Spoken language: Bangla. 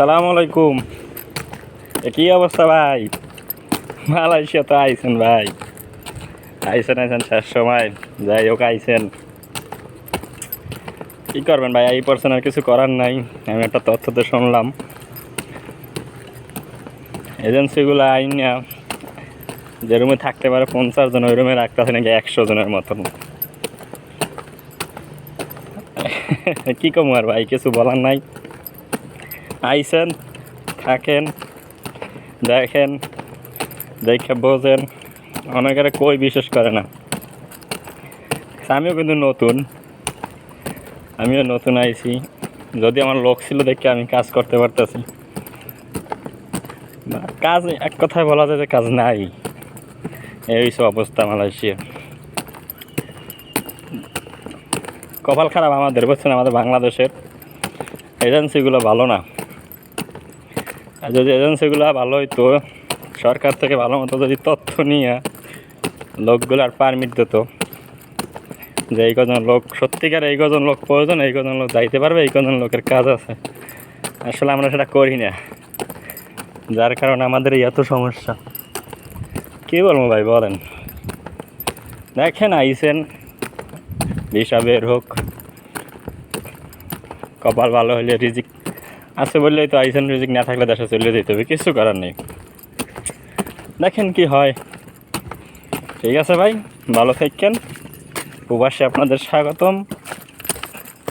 সালাম আলাইকুম। কি অবস্থা ভাই? মালয়েশিয়া তো আইছেন ভাই। আইছেন আইছেন শেষ সময়। যাই হোক, আইছেন। কি করবেন ভাই? এই পার্সন আর কিছু করার নাই। আমি একটা তথ্য তো শুনলাম। এজেন্সিগুলো আইন না যে রুমে থাকতে পারে পঞ্চাশ জন, ওই রুমে রাখতে রাখতেছে নাকি একশো জনের মতন। কি কম আর ভাই? কিছু বলার নাই। আইসেন থাকেন, দেখেন, দেখে বোঝেন, অনেকের কই বিশেষ করে না। আমিও কিন্তু নতুন, আমিও নতুন আইছি, যদি আমার লোক ছিল দেখে আমি কাজ করতে পারতেছি। কাজ, এক কথায় বলা যায় যে কাজ নাই, এই সব অবস্থা মালয়েশিয়া। কপাল খারাপ আমাদের, বুঝছেন? আমাদের বাংলাদেশের এজেন্সিগুলো ভালো না। যদি এজেন্সিগুলো ভালো হইতো, সরকার থেকে ভালো মতো যদি তথ্য নিয়ে লোকগুলার পারমিট দিত, যে এই কজন লোক, সত্যিকার এই কজন লোক প্রয়োজন, এই কজন লোক যাইতে পারবে, এই কজন লোকের কাজ আছে। আসলে আমরা সেটা করি না। যার কারণে আমাদের এত সমস্যা। কী বলব ভাই, বলেন। দেখেন আইসেন ভিসা বের হোক। কপাল ভালো হলে রিজিক আছে বললেই তো আইসেন মিউজিক না থাকলে দেশে চলে যেতে হবে, কিছু করার নেই। দেখেন কি হয়। ঠিক আছে ভাই, ভালো থাকেন। প্রবাসে আপনাদের স্বাগতম।